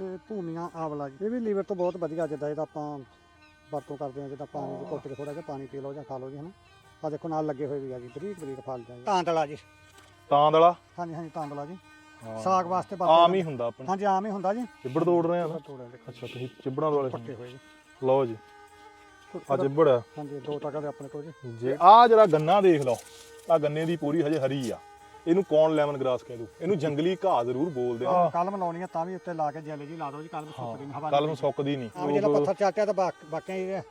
ਤੇ ਭੂਮੀਆਂ ਆਵਲਾ ਜੀ ਇਹ ਵੀ ਲੀਵਰ ਤੋਂ ਬਹੁਤ ਵਧੀਆ ਜਿੱਦਾਂ ਇਹਦਾ ਆਪਾਂ ਵਰਤੋਂ ਕਰਦੇ ਹਾਂ ਜਿੱਦਾਂ ਪਾਣੀ ਦੇ ਘੁੱਟ ਕੇ ਥੋੜਾ ਜਿਹਾ ਪਾਣੀ ਪੀ ਲਓ ਜਾਂ ਖਾ ਲਓ ਜੀ ਹਨਾ। ਆ ਦੇਖੋ ਨਾਲ ਲੱਗੇ ਹੋਏ ਵੀ ਆ ਜੀ ਬਰੀਕ ਬਰੀਕ ਫਲ ਜਾਂ। ਤਾਂਦਲਾ ਜੀ। ਤਾਂਦਲਾ? ਹਾਂਜੀ ਹਾਂਜੀ ਤਾਂਦਲਾ ਜੀ। ਸਾਗ ਵਾਸਤੇ ਆਮ ਹੀ ਹੁੰਦਾ ਆਪਣਾ। ਹਾਂਜੀ ਆਮ ਹੀ ਹੁੰਦਾ ਜੀ। ਚਿੱਬੜ ਤੋੜ ਰਹੇ ਆ ਨਾ? ਤੋੜਾਂ ਦੇ ਅੱਛਾ ਤੁਸੀਂ ਚਿੱਬੜਾਂ ਵਾਲੇ ਪੱਕੇ ਹੋਏ ਜੀ। ਲਓ ਜੀ। ਆ ਚਿੱਬੜ ਹਾਂਜੀ ਦੋ ਟਕਾ ਦੇ ਆਪਣੇ ਕੋਲ ਜੀ। ਜੇ ਆ ਜਿਹੜਾ ਗੰਨਾ ਦੇਖ ਲਓ। ਆ ਗੰਨੇ ਦੀ ਪੂਰੀ ਹਜੇ ਹਰੀ ਆ। ਇਹਨੂੰ ਕੌਣ ਲੈਮਨ ਗ੍ਰਾਸ ਕਹਿ ਦੂ? ਇਹਨੂੰ ਜੰਗਲੀ ਘਾਹ ਜ਼ਰੂਰ ਬੋਲਦੇ ਆ ਕਲਮ ਲਾਉਣੀ ਆ ਤਾਂ ਵੀ ਉੱਤੇ ਲਾ ਕੇ ਜੈਲੇ ਜੀ ਲਾ ਦਿਓ ਜੀ ਕਲਮ ਸੁੱਕਦੀ ਨਹੀਂ ਹਵਾ ਕੱਲ ਨੂੰ ਸੁੱਕਦੀ ਨਹੀਂ। ਜਿਹੜਾ ਪੱਥਰ ਚਾਟਿਆ ਤਾਂ ਬਾਕ- ਬਾਕੀਆਂ ਹੀ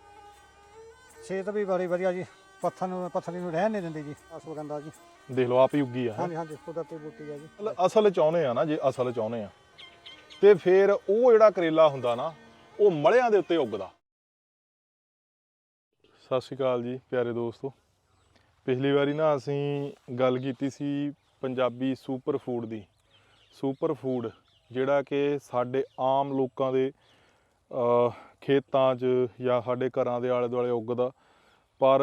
ਸਿਹਤ ਵੀ ਬੜੀ ਵਧੀਆ ਜੀ। ਪੱਥਰ ਨੂੰ ਪੱਥਰੀ ਨੂੰ ਰਹਿਣ ਨਹੀਂ ਦਿੰਦੀ ਜੀ ਅਸਵਗੰਧਾ ਜੀ। ਦੇਖ ਲਓ ਆਪ ਹੀ ਉੱਗੀ ਆ। ਹਾਂਜੀ ਹਾਂਜੀ ਕੁਦਰਤੀ ਬੂਟੀ ਆ ਜੀ। ਅਸਲ ਚਾਹੁੰਦੇ ਆ ਨਾ ਜੇ ਅਸਲ ਚਾਹੁੰਦੇ ਆ। ਤੇ ਫਿਰ ਉਹ ਜਿਹੜਾ ਕਰੇਲਾ ਹੁੰਦਾ ਨਾ ਉਹ ਮਲਿਆਂ ਦੇ ਉੱਤੇ ਉੱਗਦਾ। ਸਤਿ ਸ਼੍ਰੀ ਅਕਾਲ ਜੀ ਪਿਆਰੇ ਦੋਸਤੋ। ਪਿਛਲੀ ਵਾਰੀ ਨਾ ਅਸੀਂ ਗੱਲ ਕੀਤੀ ਸੀ ਪੰਜਾਬੀ ਸੁਪਰ ਫੂਡ ਦੀ। ਸੁਪਰ ਫੂਡ ਜਿਹੜਾ ਕਿ ਸਾਡੇ ਆਮ ਲੋਕਾਂ ਦੇ ਖੇਤਾਂ 'ਚ ਜਾਂ ਸਾਡੇ ਘਰਾਂ ਦੇ ਆਲੇ ਦੁਆਲੇ ਉੱਗਦਾ, ਪਰ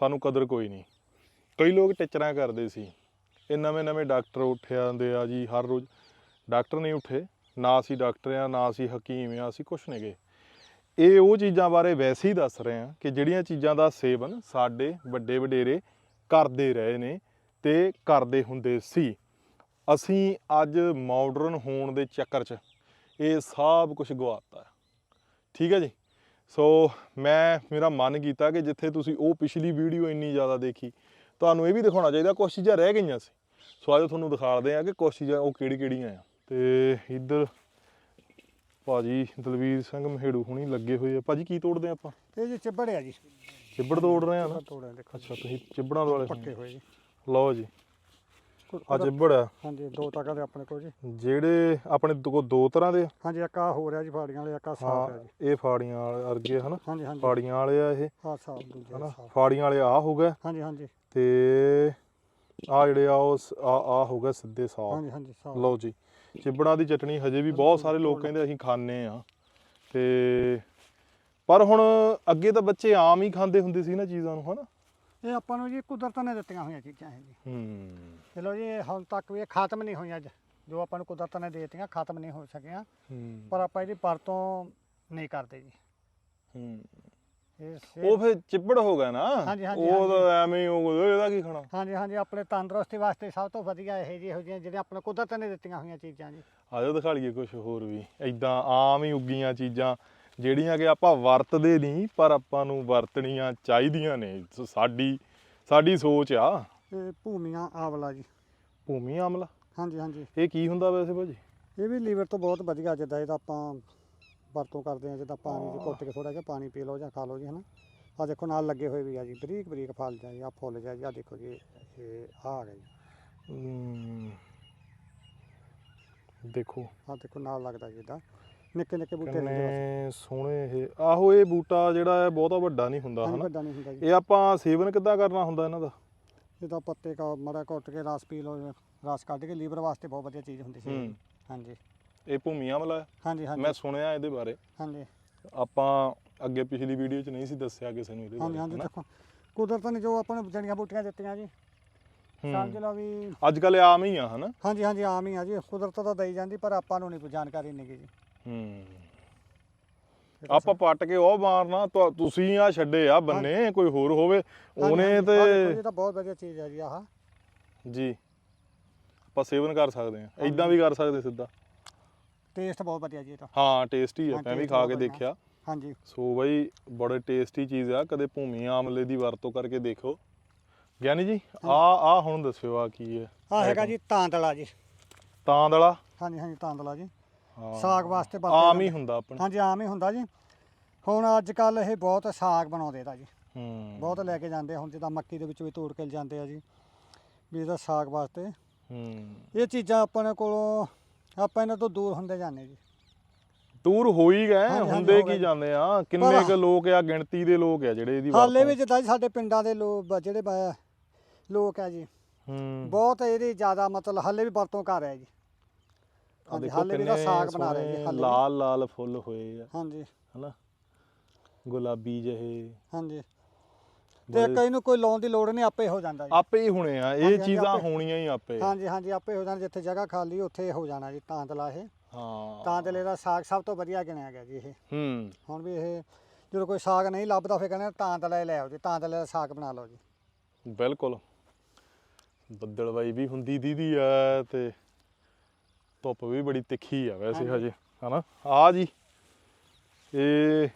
ਸਾਨੂੰ ਕਦਰ ਕੋਈ ਨਹੀਂ। ਕਈ ਲੋਕ ਟਿਚਰਾਂ ਕਰਦੇ ਸੀ। ਇਹ ਨਵੇਂ ਨਵੇਂ ਡਾਕਟਰ ਉੱਠੇ ਆਉਂਦੇ ਆ ਜੀ ਹਰ ਰੋਜ਼। ਡਾਕਟਰ ਨਹੀਂ ਉੱਠੇ। ਨਾ ਅਸੀਂ ਡਾਕਟਰ ਆ, ਨਾ ਅਸੀਂ ਹਕੀਮ ਆ, ਅਸੀਂ ਕੁਛ ਗਏ। ਇਹ ਉਹ ਚੀਜ਼ਾਂ ਬਾਰੇ ਵੈਸੇ ਹੀ ਦੱਸ ਰਹੇ ਆ ਕਿ ਜਿਹੜੀਆਂ ਚੀਜ਼ਾਂ ਦਾ ਸੇਵਨ ਸਾਡੇ ਵੱਡੇ ਵਡੇਰੇ ਕਰਦੇ ਰਹੇ ਨੇ। ਤੇ ਕਰਦੇ ਹੁੰਦੇ ਸੀ। ਅਸੀਂ ਅੱਜ ਮਾਡਰਨ ਹੋਣ ਦੇ ਚੱਕਰ 'ਚ ਇਹ ਸਭ ਕੁਝ ਗਵਾਤਾ ਠੀਕ ਹੈ ਜੀ? ਸੋ ਮੈਂ ਮੇਰਾ ਮਨ ਕੀਤਾ ਕਿ ਜਿੱਥੇ ਤੁਸੀਂ ਉਹ ਪਿਛਲੀ ਵੀਡੀਓ ਇੰਨੀ ਜ਼ਿਆਦਾ ਦੇਖੀ ਤੁਹਾਨੂੰ ਇਹ ਵੀ ਦਿਖਾਉਣਾ ਚਾਹੀਦਾ ਕੁਛ ਚੀਜ਼ਾਂ ਰਹਿ ਗਈਆਂ ਸੀ। ਸੋ ਆਜੋ ਤੁਹਾਨੂੰ ਦਿਖਾਉਂਦੇ ਆ ਕਿ ਕੁਛ ਚੀਜ਼ਾਂ ਉਹ ਕਿਹੜੀ ਕਿਹੜੀਆਂ ਆ। ਤੇ ਇੱਧਰ ਭਾਜੀ ਦਲਵੀਰ ਸਿੰਘ ਮਹੇੜੂ ਹੁਣੀ ਲੱਗੇ ਹੋਏ ਆ। ਭਾਜੀ ਕੀ ਤੋੜਦੇ ਆ ਆਪਾਂ? ਇਹ ਜੀ ਚਿੱਬੜਿਆ ਜੀ। ਚਿੱਬੜ ਤੋੜ ਰਹੇ ਆ ਨਾ? ਤੋੜਾਂ ਦੇਖੋ ਅੱਛਾ ਤੁਸੀਂ ਚਿੱਬੜਾਂ ਵਾਲੇ ਪੱਕੇ ਹੋਏ ਜੀ। ਲਓ ਜੀ। ਆ ਚਿੱਬੜ ਆ। ਹਾਂਜੀ ਦੋ ਟਕਾ ਦੇ ਆਪਣੇ ਕੋਲ ਜੀ। ਜਿਹੜੇ ਆਪਣੇ ਦੋ ਦੋ ਤਰ੍ਹਾਂ ਦੇ ਆ। ਹਾਂਜੀ ਇੱਕ ਆ ਹੋ ਰਿਹਾ ਜੀ ਫਾੜੀਆਂ ਵਾਲੇ ਇੱਕ ਆ ਸਾਫ਼ ਹਾਂ ਹੈ ਜੀ। ਇਹ ਫਾੜੀਆਂ ਵਾਲੇ ਅਰਗੇ ਹਨਾ? ਹਾਂਜੀ ਹਾਂਜੀ। ਫਾੜੀਆਂ ਵਾਲੇ ਆ ਇਹ। ਆ ਸਾਫ਼ ਦੂਜੇ ਹਨਾ? ਸਾਫ਼। ਫਾੜੀਆਂ ਵਾਲੇ ਆ ਹੋ ਗਏ। ਹਾਂਜੀ ਹਾਂਜੀ। ਤੇ ਆ ਜਿਹੜੇ ਆ ਉਹ ਸ- ਆ ਆ ਹੋ ਗਏ ਸਿੱਧੇ ਸਾਫ਼। ਹਾਂਜੀ ਹਾਂਜੀ ਸਾਫ਼। ਲਓ ਜੀ। ਚਿਬੜਾਂ ਦੀ ਚਟਣੀ ਹਜੇ ਵੀ ਬਹੁਤ ਸਾਰੇ ਲੋਕ ਕਹਿੰਦੇ ਅਸੀਂ ਖਾਂਦੇ ਆ ਤੇ ਪਰ ਹੁਣ ਅੱਗੇ ਤਾਂ ਬੱਚੇ ਆਮ ਹੀ ਖਾਂਦੇ ਹੁੰਦੇ ਸੀ ਨਾ ਚੀਜ਼ਾਂ ਨੂੰ ਹਨਾ? ਇਹ ਆਪਾਂ ਨੂੰ ਜੀ ਕੁਦਰਤ ਨੇ ਦਿੱਤੀਆਂ ਹੋਈਆਂ ਚੀਜ਼ਾਂ ਇਹ ਜੀ। ਹੂੰ। ਚਲੋ ਜੀ ਇਹ ਹੁਣ ਤੱਕ ਵੀ ਇਹ ਖਤਮ ਨਹੀਂ ਹੋਈਆਂ ਅੱਜ ਜੋ ਆਪਾਂ ਨੂੰ ਕੁਦਰਤ ਨੇ ਦੇ ਦਿੱਤੀਆਂ ਖਤਮ ਨਹੀਂ ਹੋ ਸਕੀਆਂ। ਹੂੰ। ਪਰ ਆਪਾਂ ਇਹਦੀ ਵਰਤੋਂ ਨਹੀਂ ਕਰਦੇ ਜੀ। ਹੂੰ। ਇਹ ਉਹ ਫਿਰ ਚਿੱਬੜ ਹੋ ਗਿਆ ਨਾ? ਹਾਂਜੀ, ਹਾਂਜੀ, ਉਹ ਤਾਂ ਐਵੇਂ ਹੀ ਉਹ ਇਹਦਾ ਕੀ ਖਾਣਾ? ਹਾਂਜੀ ਹਾਂਜੀ ਆਪਣੇ ਤੰਦਰੁਸਤੀ ਵਾਸਤੇ ਸਭ ਤੋਂ ਵਧੀਆ ਇਹ ਜੀ ਇਹੋ ਜਿਹੀਆਂ ਜਿਹੜੀਆਂ ਆਪਣੇ ਕੁਦਰਤ ਨੇ ਦਿੱਤੀਆਂ ਹੋਈਆਂ ਚੀਜ਼ਾਂ ਜੀ। ਆਜੋ ਦਿਖਾ ਲਈਏ ਕੁਝ ਹੋਰ ਵੀ। ਐਦਾਂ ਆਮ ਹੀ ਉੱਗੀਆਂ ਚੀਜ਼ਾਂ। ਜਿਹੜੀਆਂ ਕਿ ਆਪਾਂ ਵਰਤਦੇ ਨਹੀਂ ਪਰ ਆਪਾਂ ਨੂੰ ਵਰਤਣੀਆਂ ਚਾਹੀਦੀਆਂ ਨੇ। ਸਾਡੀ ਸਾਡੀ ਸੋਚ ਆ। ਇਹ ਭੂਮੀਆਂ ਆਵਲਾ ਜੀ। ਭੂਮੀ ਆਮਲਾ? ਹਾਂਜੀ ਹਾਂਜੀ। ਇਹ ਕੀ ਹੁੰਦਾ ਵੈਸੇ ਭਾਜੀ? ਇਹ ਵੀ ਲੀਵਰ ਤੋਂ ਬਹੁਤ ਵਧੀਆ ਜਿੱਦਾਂ ਇਹਦਾ ਆਪਾਂ ਵਰਤੋਂ ਕਰਦੇ ਹਾਂ ਜਿੱਦਾਂ ਪਾਣੀ ਦੇ ਘੁੱਟ ਕੇ ਥੋੜਾ ਜਿਹਾ ਪਾਣੀ ਪੀ ਲਓ ਜਾਂ ਖਾ ਲਓ ਜੀ ਹਨਾ। ਆ ਦੇਖੋ ਨਾਲ ਲੱਗੇ ਹੋਏ ਵੀ ਆ ਜੀ ਬਰੀਕ ਬਰੀਕ ਫਲ ਜਾਂ ਜੀ ਆ ਫੁੱਲ ਜਾਂ ਜੀ ਆ ਦੇਖੋ ਜੀ ਇਹ ਆ ਗਿਆ ਜੀ। ਦੇਖੋ। ਆ ਦੇਖੋ ਨਾਲ ਲੱਗਦਾ ਜੀ ਇਹਦਾ ਨਿੱਕੇ ਨਿੱਕੇ ਬੂਟੇ ਨੇ ਜੀ ਕਿੰਨੇ ਸੋਹਣੇ ਇਹ। ਆਹੋ ਇਹ ਬੂਟਾ ਜਿਹੜਾ ਹੈ ਬਹੁਤਾ ਵੱਡਾ ਨਹੀਂ ਹੁੰਦਾ ਹਾਂਜੀ ਹਨਾ? ਵੱਡਾ ਨਹੀਂ ਹੁੰਦਾ ਜੀ। ਇਹ ਆਪਾਂ ਸੇਵਨ ਕਿੱਦਾਂ ਕਰਨਾ ਹੁੰਦਾ ਇਹਨਾਂ ਦਾ? ਇਹਦਾ ਪੱਤੇ ਕਾ ਮੜਾ ਘੁੱਟ ਕੇ ਰਸ ਪੀ ਲਓ ਰਸ ਕੱਢ ਕੇ ਲੀਵਰ ਵਾਸਤੇ ਬਹੁਤ ਵਧੀਆ ਚੀਜ਼ ਹੁੰਦੀ ਸੀ ਹੂੰ। ਹਾਂਜੀ। ਇਹ ਭੂਮੀ ਆਮਲਾ ਹੈ। ਹਾਂਜੀ ਹਾਂਜੀ। ਮੈਂ ਸੁਣਿਆ ਇਹਦੇ ਬਾਰੇ। ਹਾਂਜੀ। ਆਪਾਂ ਅੱਗੇ ਪਿਛਲੀ ਵੀਡੀਓ 'ਚ ਨਹੀਂ ਸੀ ਦੱਸਿਆ ਕਿਸੇ ਨੂੰ ਇਹਦੇ ਹਾਂਜੀ ਬਾਰੇ ਹਾਂਜੀ? ਦੇਖੋ ਕੁਦਰਤ ਨੇ ਜੋ ਆਪਾਂ ਨੂੰ ਜੜੀਆਂ ਬੂਟੀਆਂ ਦਿੱਤੀਆਂ ਜੀ ਸਮਝ। ਲਓ ਵੀ ਅੱਜ ਕੱਲ ਆਮ ਹੀ ਆ ਹਨਾ? ਹਾਂਜੀ ਹਾਂਜੀ ਆਮ ਹੀ ਆ ਜੀ। ਕੁਦਰਤ ਤਾਂ ਦਈ ਜਾਂਦੀ ਪਰ ਆਪਾਂ ਨੂੰ ਨਹੀਂ ਜਾਣਕਾਰੀ ਨਹੀਂ ਗੀ ਜੀ। ਹੂੰ। ਆਪਾਂ ਪੱਟ ਕੇ ਉਹ ਮਾਰਨਾ ਤੁਸੀਂ ਆ ਛੱਡੇ ਆ ਬੰਨੇ ਕੋਈ ਹੋਰ ਹੋਵੇ ਉਹਨੇ ਹਾਂਜੀ, ਆਹ ਤੇ ਇਹ ਤਾਂ ਬਹੁਤ ਵਧੀਆ ਚੀਜ਼ ਹੈ ਜੀ ਆਹ। ਜੀ। ਆਪਾਂ ਸੇਵਨ ਕਰ ਸਕਦੇ ਆ ਇਦਾਂ ਵੀ ਕਰ ਸਕਦੇ ਸਿੱਧਾ। ਟੇਸਟ ਬਹੁਤ ਵਧੀਆ ਜੀ ਇਹ ਤਾਂ। ਹਾਂ ਟੇਸਟੀ ਆ ਹਾਂ, ਮੈਂ ਵੀ taste ਖਾ ਕੇ ਵਧੀਆ। ਦੇਖਿਆ। ਹਾਂਜੀ। ਸੋ ਬਾਈ ਬੜੇ ਟੇਸਟੀ ਚੀਜ਼ ਆ ਕਦੇ ਭੂਮੀ ਆਮਲੇ ਦੀ ਵਰਤੋਂ ਕਰਕੇ ਦੇਖੋ। ਗਿਆਨੀ ਜੀ ਆ ਆ ਹੁਣ ਦੱਸਿਓ ਆ ਕੀ ਹੈ? ਆ ਹੈਗਾ ਜੀ ਤਾਂਦਲਾ ਜੀ। ਤਾਂਦਲਾ? ਹਾਂਜੀ ਹਾਂਜੀ ਤਾਂਦਲਾ ਜੀ। ਸਾਗ ਵਾਸਤੇ ਆਮ ਵਰਤਦੇ ਹੀ ਹੁੰਦਾ ਆਪਣੇ। ਹਾਂਜੀ ਆਮ ਹੀ ਹੁੰਦਾ ਜੀ। ਹੁਣ ਅੱਜ ਕੱਲ ਇਹ ਬਹੁਤ ਸਾਗ ਬਣਾਉਂਦੇ ਦਾ ਜੀ। ਹੂੰ। ਬਹੁਤ ਲੈ ਕੇ ਜਾਂਦੇ ਆ, ਹੁਣ ਜਿੱਦਾਂ ਮੱਕੀ ਦੇ ਵਿੱਚ ਵੀ ਤੋੜ ਕੇ ਜਾਂਦੇ ਆ ਜੀ। ਵੀ ਇਹਦਾ ਸਾਗ ਵਾਸਤੇ। ਹੂੰ। ਇਹ ਚੀਜ਼ਾਂ ਆਪਣੇ ਕੋਲੋਂ ਆਪਾਂ ਇਹਨਾਂ ਤੋਂ ਦੂਰ ਹੁੰਦੇ ਜਾਂਦੇ ਜੀ। ਦੂਰ ਹੋ ਹੀ ਗਏ। ਹਾਂਜੀ, ਹੁੰਦੇ ਹੋ ਕੀ ਗਏ। ਜਾਂਦੇ ਆ? ਕਿੰਨੇ ਪਰ- ਕੁ ਲੋਕ ਆ ਗਿਣਤੀ ਦੇ ਲੋਕ ਆ ਜਿਹੜੇ ਇਹਦੀ ਹਾਲੇ ਵੀ ਵਰਤੋਂ ਜਿੱਦਾਂ ਜੀ ਸਾਡੇ ਪਿੰਡਾਂ ਦੇ ਲੋਕ ਜਿਹੜੇ ਬ- ਲੋਕ ਆ ਜੀ। ਹੂੰ। ਬਹੁਤ ਇਹਦੀ ਜ਼ਿਆਦਾ ਮਤਲਬ ਹਾਲੇ ਵੀ ਵਰਤੋਂ ਕਰ ਰਿਹਾ ਜੀ। ਆ ਹਾਂਜੀ ਦੇਖੋ ਹਾਲੇ ਵੀ ਇਹਦਾ ਕਿੰਨੇ ਸਾਗ ਬਣਾ ਰਹੇ ਜੀ ਸੋਹਣੇ ਹਾਲੇ ਵੀ। ਲਾਲ ਲਾਲ ਫੁੱਲ ਹੋਏ ਆ। ਹਾਂਜੀ। ਹਨਾ? ਗੁਲਾਬੀ ਜਿਹੇ। ਹਾਂਜੀ। ਤੇ ਬੜੇ- ਕਈ ਨੂੰ ਕੋਈ ਲਾਉਣ ਦੀ ਲੋੜ ਨਹੀਂ ਆਪੇ ਹੋ ਜਾਂਦਾ ਜੀ। ਆਪੇ ਹੀ ਹੋਣੇ ਆ ਇਹ ਹਾਂਜੀ, ਚੀਜ਼ਾਂ ਆਪੇ। ਹੋਣੀਆਂ ਹੀ ਆਪੇ। ਹਾਂਜੀ ਹਾਂਜੀ ਆਪੇ ਹੋ ਜਾਣਾ ਜਿੱਥੇ ਜਗ੍ਹਾ ਖਾਲੀ ਉੱਥੇ ਹੋ ਜਾਣਾ ਜੀ ਤਾਂਦਲਾ ਇਹ। ਹਾਂ। ਤਾਂ ਤਲੇ ਦਾ ਸਾਗ ਸਭ ਤੋਂ ਵਧੀਆ ਗਿਣਿਆ ਗਿਆ ਜੀ ਇਹ। ਹੂੰ। ਹੁਣ ਵੀ ਇਹ ਜਦੋਂ ਕੋਈ ਸਾਗ ਨਹੀਂ ਲੱਭਦਾ ਫਿਰ ਕਹਿੰਦੇ ਤਾਂ ਤਲੇ ਲੈ ਆਓ ਜੀ ਤਾਂ ਤਲੇ ਦਾ ਸਾਗ ਬਣਾ ਲਓ ਜੀ। ਬਿਲਕੁਲ। ਬੱਦਲਵਾਈ ਵੀ ਹੁੰਦੀ ਦੀਦੀ ਆ ਤੇ ਧੁੱਪ ਵੀ ਬੜੀ ਤਿੱਖੀ ਆ ਵੈਸੇ ਹਾਂਜੀ। ਹਨਾ? ਆ ਜੀ। ਇਹ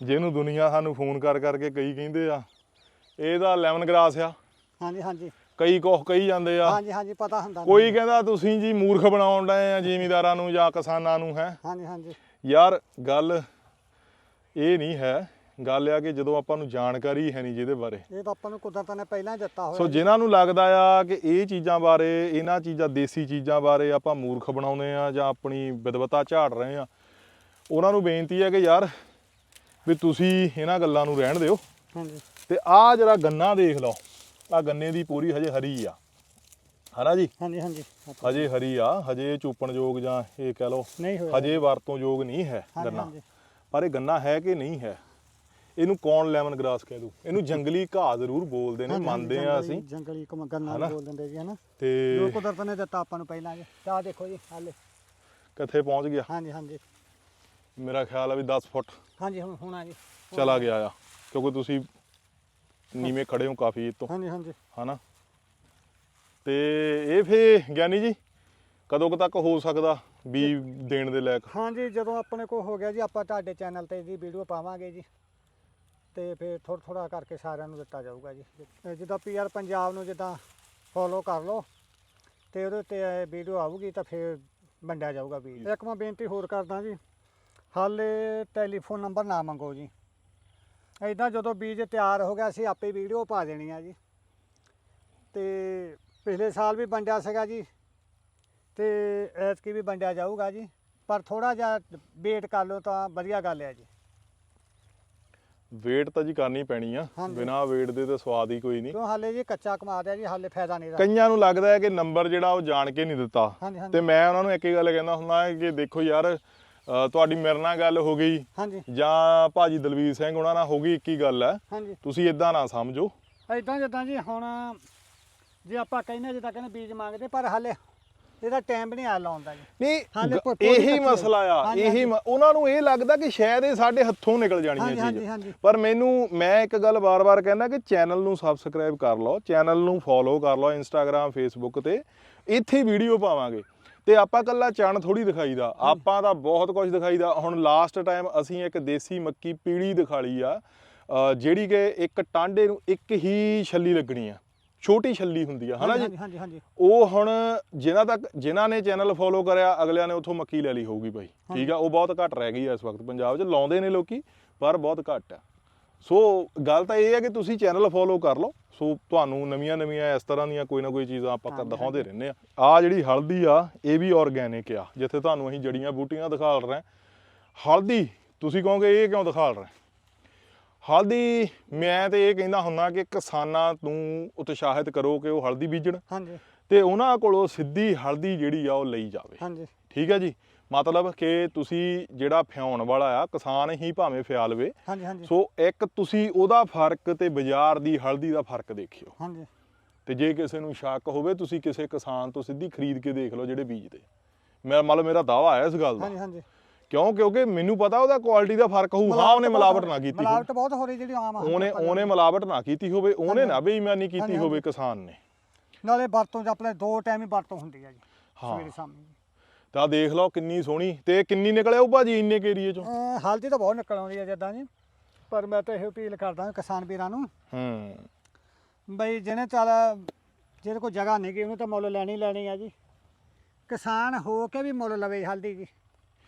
ਜਿਹਨੂੰ ਦੁਨੀਆ ਸਾਨੂੰ ਫੋਨ ਕਰ ਕਰਕੇ ਕਈ ਕਹਿੰਦੇ ਆ ਇਹਦਾ ਲੈਮਨ ਗ੍ਰਾਸ ਆ। ਹਾਂਜੀ ਹਾਂਜੀ। ਕਈ ਕੁਛ ਕਹੀ ਜਾਂਦੇ ਆ। ਹਾਂਜੀ ਹਾਂਜੀ ਪਤਾ ਹੁੰਦਾ। ਕੋਈ ਕਹਿੰਦਾ ਤੁਸੀਂ ਜੀ ਮੂਰਖ ਬਣਾਉਣ ਡਏ ਆ ਜ਼ਿਮੀਦਾਰਾਂ ਨੂੰ ਜਾਂ ਕਿਸਾਨਾਂ ਨੂੰ ਹੈ? ਹਾਂਜੀ ਹਾਂਜੀ। ਯਾਰ ਗੱਲ ਇਹ ਨਹੀਂ ਹੈ ਗੱਲ ਆ ਕਿ ਜਦੋਂ ਆਪਾਂ ਨੂੰ ਜਾਣਕਾਰੀ ਹੈ ਨਹੀਂ ਜਿਹਦੇ ਬਾਰੇ। ਇਹ ਤਾਂ ਆਪਾਂ ਨੂੰ ਕੁਦਰਤ ਨੇ ਪਹਿਲਾਂ ਹੀ ਦਿੱਤਾ ਹੋਇਆ। ਸੋ। ਜਿਨ੍ਹਾਂ ਨੂੰ ਲੱਗਦਾ ਆ ਕਿ ਇਹ ਚੀਜ਼ਾਂ ਬਾਰੇ ਇਹਨਾਂ ਚੀਜ਼ਾਂ ਦੇਸੀ ਚੀਜ਼ਾਂ ਬਾਰੇ ਆਪਾਂ ਮੂਰਖ ਬਣਾਉਂਦੇ ਆ ਜਾਂ ਆਪਣੀ ਵਿਦਵਤਾ ਝਾੜ ਰਹੇ ਆ ਉਹਨਾਂ ਨੂੰ ਬੇਨਤੀ ਹੈ ਕਿ ਯਾਰ ਵੀ ਤੁਸੀਂ ਇਹਨਾਂ ਗੱਲਾਂ ਨੂੰ ਰਹਿਣ ਦਿਓ। ਹਾਂਜੀ। ਤੇ ਆਹ ਜਿਹੜਾ ਗੰਨਾ ਦੇਖ ਲਓ। ਆ ਗੰਨੇ ਦੀ ਪੂਰੀ ਹਜੇ ਹਰੀ ਆ। ਹਨਾ ਜੀ? ਹਾਂਜੀ ਹਾਂਜੀ। ਹਜੇ ਹਰੀ ਆ ਹਜੇ ਚੂਪਣ ਯੋਗ ਜਾਂ ਇਹ ਕਹਿ ਲਓ ਨਹੀਂ ਹੋਇਆ। ਹਜੇ ਵਰਤੋਂ ਯੋਗ ਨਹੀਂ ਹੈ ਗੰਨਾ। ਪਰ ਇਹ ਗੰਨਾ ਹੈ ਕਿ ਨਹੀਂ ਹੈ? ਇਹਨੂੰ ਕੌਣ ਲੈਮਨ ਗ੍ਰਾਸ ਕਹਿ ਦੂ? ਇਹਨੂੰ ਜੰਗਲੀ ਘਾਹ ਜ਼ਰੂਰ ਬੋਲਦੇ ਨੇ ਮੰਨਦੇ ਆ ਅਸੀਂ। ਜੰਗਲੀ ਕਮ ਗੰਨਾ ਹਨਾ? ਵੀ ਬੋਲ ਦਿੰਦੇ ਜੀ ਹਨਾ? ਜੋ ਤੇ ਕੁਦਰਤ ਨੇ ਦਿੱਤਾ ਆਪਾਂ ਨੂੰ ਪਹਿਲਾਂ ਜੀ ਆਹ ਦੇਖੋ ਜੀ ਹਾਲੇ ਕਿੱਥੇ ਪਹੁੰਚ ਗਿਆ? ਹਾਂਜੀ ਹਾਂਜੀ। ਮੇਰਾ ਖਿਆਲ ਆ ਵੀ 10 ਫੁੱਟ। ਹਾਂਜੀ ਹੁਣ ਹੁਣ ਆ ਜੀ। ਚਲਾ ਗਿਆ ਆ। ਕਿਉਂਕਿ ਤੁਸੀਂ ਨੀਵੇਂ ਖੜੇ ਹੋ ਕਾਫੀ ਇਹ ਤੋਂ। ਹਾਂਜੀ ਹਾਂਜੀ। ਹਨਾ? ਤੇ ਇਹ ਫੇ ਗਿਆਨੀ ਜੀ ਕਦੋਂ ਕੁ ਤੱਕ ਹੋ ਸਕਦਾ ਵੀ ਦੇਣ ਦੇ ਲਾਇਕ? ਹਾਂਜੀ ਜਦੋਂ ਆਪਣੇ ਕੋਲ ਹੋ ਗਿਆ ਜੀ ਆਪਾਂ ਤੁਹਾਡੇ ਚੈਨਲ ਤੇ ਜੀ ਵੀਡੀਓ ਪਾਵਾਂਗੇ ਜੀ। ਤੇ ਫਿਰ ਥੋੜਾ ਥੋੜਾ ਕਰਕੇ ਸਾਰਿਆਂ ਨੂੰ ਦਿੱਤਾ ਜਾਊਗਾ ਜੀ। ਜਿੱਦਾਂ ਪੀਆਰ ਪੰਜਾਬ ਨੂੰ ਜਿੱਦਾਂ ਫੋਲੋ ਕਰ ਲਓ ਤੇ ਉਹਦੇ ਤੇ ਵੀਡੀਓ ਆਊਗੀ ਤਾਂ ਫਿਰ ਵੰਡਿਆ ਜਾਊਗਾ ਵੀ ਇੱਕ ਮੈਂ ਬੇਨਤੀ ਹੋਰ ਕਰਦਾ ਜੀ ਹਾਲੇ ਟੈਲੀਫੋਨ ਨੰਬਰ ਨਾ ਮੰਗੋ ਜੀ। ਐਦਾਂ ਜਦੋਂ ਬੀਜ ਤਿਆਰ ਹੋ ਗਿਆ ਅਸੀਂ ਆਪੇ ਵੀਡੀਓ ਪਾ ਦੇਣੀ ਆ ਜੀ। ਤੇ ਪਿਛਲੇ ਸਾਲ ਵੀ ਵੰਡਿਆ ਸੀਗਾ ਜੀ ਤੇ ਐਤਕੀ ਵੀ ਵੰਡਿਆ ਜਾਊਗਾ ਜੀ। ਪਰ ਥੋੜਾ ਜਿਹਾ ਵੇਟ ਕਰ ਲਓ ਤਾਂ ਵਧੀਆ ਗੱਲ ਹੈ ਜੀ। ਵੇਟ ਤਾਂ ਜੀ ਕਰਨੀ ਪੈਣੀ ਆ। ਹਾਂਜੀ। ਬਿਨਾ ਵੇਟ ਦੇ ਤਾਂ ਸਵਾਦ ਹੀ ਕੋਈ ਨਹੀਂ। ਕਿਉਂ ਹਾਲੇ ਜੀ ਕੱਚਾ ਕਮਾ ਦਿਆ ਜੀ ਹਾਲੇ ਫਾਇਦਾ ਨਹੀਂ ਦਾ ਕਈਆਂ ਨੂੰ ਲੱਗਦਾ ਹੈ ਕਿ ਨੰਬਰ ਜਿਹੜਾ ਉਹ ਜਾਣ ਕੇ ਨਹੀਂ ਦਿੱਤਾ। ਹਾਂਜੀ ਹਾਂਜੀ। ਤੇ ਮੈਂ ਉਹਨਾਂ ਨੂੰ ਇੱਕ ਹੀ ਗੱਲ ਕਹਿੰਦਾ ਹੁੰਦਾ ਕਿ ਦੇਖੋ ਯਾਰ ਅ, ਤੁਹਾਡੀ ਮੇਰੇ ਨਾਲ ਗੱਲ ਹੋ ਗਈ। ਹਾਂਜੀ। ਜਾਂ ਭਾਜੀ ਦਲਵੀਰ ਸਿੰਘ ਉਹਨਾਂ ਨਾਲ ਹੋ ਗਈ ਇੱਕ ਹੀ ਗੱਲ ਹੈ। ਹਾਂਜੀ। ਤੁਸੀਂ ਇਦਾਂ ਨਾ ਸਮਝੋ। ਐਦਾਂ ਜਿੱਦਾਂ ਜੀ ਹੁਣ ਜੇ ਆਪਾਂ ਕਹਿੰਦੇ ਜਿੱਦਾਂ ਕਹਿੰਦੇ ਬੀਜ ਮੰਗਦੇ ਪਰ ਹਾਲੇ ਇਹਦਾ ਟਾਈਮ ਨਹੀਂ ਆ ਲਾਉਂਦਾ ਜੀ। ਨਹੀਂ ਹਾਲੇ ਭੁੱਟੋ ਦੀ ਇਹੀ ਕੱਚੀ ਹੈ। ਮਸਲਾ ਆ ਹਾਂਜੀ, ਇਹੀ ਮ- ਉਹਨਾਂ ਨੂੰ ਇਹ ਲੱਗਦਾ ਕਿ ਸ਼ਾਇਦ ਇਹ ਸਾਡੇ ਹੱਥੋਂ ਨਿਕਲ ਜਾਣੀ ਹਾਂਜੀ ਹੈ ਹਾਂਜੀ ਚੀਜ਼। ਹਾਂਜੀ ਪਰ ਮੈਨੂੰ ਮੈਂ ਇੱਕ ਗੱਲ ਬਾਰ-ਬਾਰ ਕਹਿੰਦਾ ਕਿ ਚੈਨਲ ਨੂੰ ਸਬਸਕ੍ਰਾਈਬ ਕਰ ਲਓ ਚੈਨਲ ਨੂੰ ਫੋਲੋ ਕਰ ਲਓ ਇੰਸਟਾਗ੍ਰam ਫੇਸਬੁੱਕ ਤੇ। ਇੱਥੇ ਵੀਡੀਓ ਪਾਵਾਂਗੇ। ਤੇ ਆਪਾਂ ਕੱਲਾ ਚਣ ਥੋੜੀ ਦਿਖਾਈਦਾ। ਆਪਾਂ ਤਾਂ ਬਹੁਤ ਕੁਝ ਦਿਖਾਈਦਾ। ਹੁਣ ਲਾਸਟ ਟਾਈਮ ਅਸੀਂ ਇੱਕ ਦੇਸੀ ਮੱਕੀ ਪੀੜੀ ਦਿਖਾਲੀ ਆ। ਅ, ਜਿਹੜੀ ਕਿ ਇੱਕ ਟਾਂਡੇ ਨੂੰ ਇੱਕ ਹੀ ਛੱਲੀ ਲੱਗਣੀ ਆ। ਛੋਟੀ ਛੱਲੀ ਹੁੰਦੀ ਆ ਹਨਾ ਜੀ? ਹਾਂਜੀ ਹਾਂਜੀ ਉਹ ਹੁਣ ਜਿਨ੍ਹਾਂ ਤੱਕ ਜਿਨ੍ਹਾਂ ਨੇ ਚੈਨਲ ਫੋਲੋ ਕਰਿਆ ਅਗਲਿਆਂ ਨੇ ਉੱਥੋਂ ਮੱਕੀ ਲੈ ਲਈ ਹੋਊਗੀ ਭਾਈ। ਠੀਕ ਆ ਉਹ ਬਹੁਤ ਘੱਟ ਰਹਿ ਗਈ ਆ ਇਸ ਵਕਤ ਪੰਜਾਬ 'ਚ ਲਾਉਂਦੇ ਨੇ ਲੋਕੀ ਪਰ ਬਹੁਤ ਘੱਟ ਆ। ਸੋ ਗੱਲ ਤਾਂ ਇਹ ਹੈ ਕਿ ਤੁਸੀਂ ਚੈਨਲ ਫੋਲੋ ਕਰ ਲਓ। ਸੋ ਤੁਹਾਨੂੰ ਨਵੀਆਂ ਨਵੀਆਂ ਇਸ ਤਰ੍ਹਾਂ ਦੀਆਂ ਕੋਈ ਨਾ ਕੋਈ ਚੀਜ਼ਾਂ ਆਪਾਂ ਕਰ ਦਿਖਾਉਂਦੇ ਰਹਿੰਦੇ ਆ। ਆ ਜਿਹੜੀ ਹਲਦੀ ਆ ਇਹ ਵੀ ਆਰਗੈਨਿਕ ਆ ਜਿੱਥੇ ਤੁਹਾਨੂੰ ਅਸੀਂ ਜੜੀਆਂ ਬੂਟੀਆਂ ਦਿਖਾ ਰਹੇ ਹਾਂ। ਹਲਦੀ ਤੁਸੀਂ ਕਹੋਗੇ ਇਹ ਕਿਉਂ ਦਿਖਾ ਰਹੇ? ਹਲਦੀ ਮੈਂ ਤੇ ਇਹ ਕਹਿੰਦਾ ਹੁੰਦਾ ਕਿ ਕਿਸਾਨਾਂ ਨੂੰ ਉਤਸ਼ਾਹਿਤ ਕਰੋ ਕਿ ਉਹ ਹਲਦੀ ਬੀਜਣ। ਹਾਂਜੀ। ਤੇ ਉਹਨਾਂ ਕੋਲੋਂ ਸਿੱਧੀ ਹਲਦੀ ਜਿਹੜੀ ਆ ਉਹ ਲਈ ਜਾਵੇ। ਹਾਂਜੀ। ਠੀਕ ਹੈ ਜੀ? ਮਤਲਬ ਕਿ ਤੁਸੀਂ ਜਿਹੜਾ ਫਿਆਉਣ ਵਾਲਾ ਆ ਕਿਸਾਨ ਹੀ ਭਾਵੇਂ ਫਿਆ ਲਵੇ ਹਾਂਜੀ ਹਾਂਜੀ। ਸੋ ਇੱਕ ਤੁਸੀਂ ਉਹਦਾ ਫ਼ਰਕ ਤੇ ਬਾਜ਼ਾਰ ਦੀ ਹਲਦੀ ਦਾ ਫ਼ਰਕ ਦੇਖਿਓ। ਹਾਂਜੀ। ਤੇ ਜੇ ਕਿਸੇ ਨੂੰ ਸ਼ੱਕ ਹੋਵੇ ਤੁਸੀਂ ਕਿਸੇ ਕਿਸਾਨ ਤੋਂ ਸਿੱਧੀ ਖਰੀਦ ਕੇ ਦੇਖ ਲਓ ਜਿਹੜੇ ਬੀਜਦੇ। ਮੈਂ ਮਤਲਬ ਮੇਰਾ ਦਾਵਾ ਹੈ ਇਸ ਗੱਲ ਦਾ। ਹਾਂਜੀ ਹਾਂਜੀ। ਕਿਉਂ ਕਿਉਂਕਿ ਮੈਨੂੰ ਪਤਾ ਉਹਦਾ ਕੁਆਲਿਟੀ ਦਾ ਫ਼ਰਕ ਹੋਊ। ਹਾਂ ਉਹਨੇ ਮਿਲਾਵਟ ਨਾ ਕੀਤੀ ਮਿਲਾਵਟ ਬਹੁਤ ਹੋ ਰਹੀ ਜਿਹੜੀ ਆਮ ਆ ਉਹਨੇ ਉਹਨੇ ਮਿਲਾਵਟ ਨਾ ਕੀਤੀ ਹੋਵੇ ਉਹਨੇ ਨਾ ਬੇਈਮਾਨੀ ਕੀਤੀ ਹੋਵੇ ਕਿਸਾਨ ਨੇ। ਨਾਲੇ ਵਰਤੋਂ ਚ ਆਪਣੇ ਦੋ ਟਾਈਮ ਹੀ ਵਰਤੋਂ ਹੁੰਦੀ ਹੈ ਜੀ। ਸਵੇਰੇ ਸ਼ਾਮੀ ਤਾਂ ਦੇਖ ਲਓ ਕਿੰਨੀ ਸੋਹਣੀ। ਤੇ ਕਿੰਨੀ ਨਿਕਲਿਆ ਉਹ ਭਾਜੀ ਇੰਨੇ ਕੇ ਏਰੀਏ ਚੋਂ? ਹਲਦੀ ਤਾਂ ਬਹੁਤ ਨਿਕਲ ਆਉਂਦੀ ਹੈ ਜਿੱਦਾਂ ਜੀ। ਪਰ ਮੈਂ ਤਾਂ ਇਹ ਅਪੀਲ ਕਰਦਾ ਕਿਸਾਨ ਵੀਰਾਂ ਨੂੰ। ਹੂੰ। ਬਈ ਜਿਹਨੇ ਚੱਲ ਜਿਹਦੇ ਕੋਲ ਜਗ੍ਹਾ ਨਹੀਂ ਗਈ ਉਹਨੂੰ ਤਾਂ ਮੁੱਲ ਲੈਣੀ ਲੈਣੀ ਆ ਜੀ। ਕਿਸਾਨ ਹੋ ਕੇ ਵੀ ਮੁੱਲ ਲਵੇ ਹਲਦੀ ਜੀ।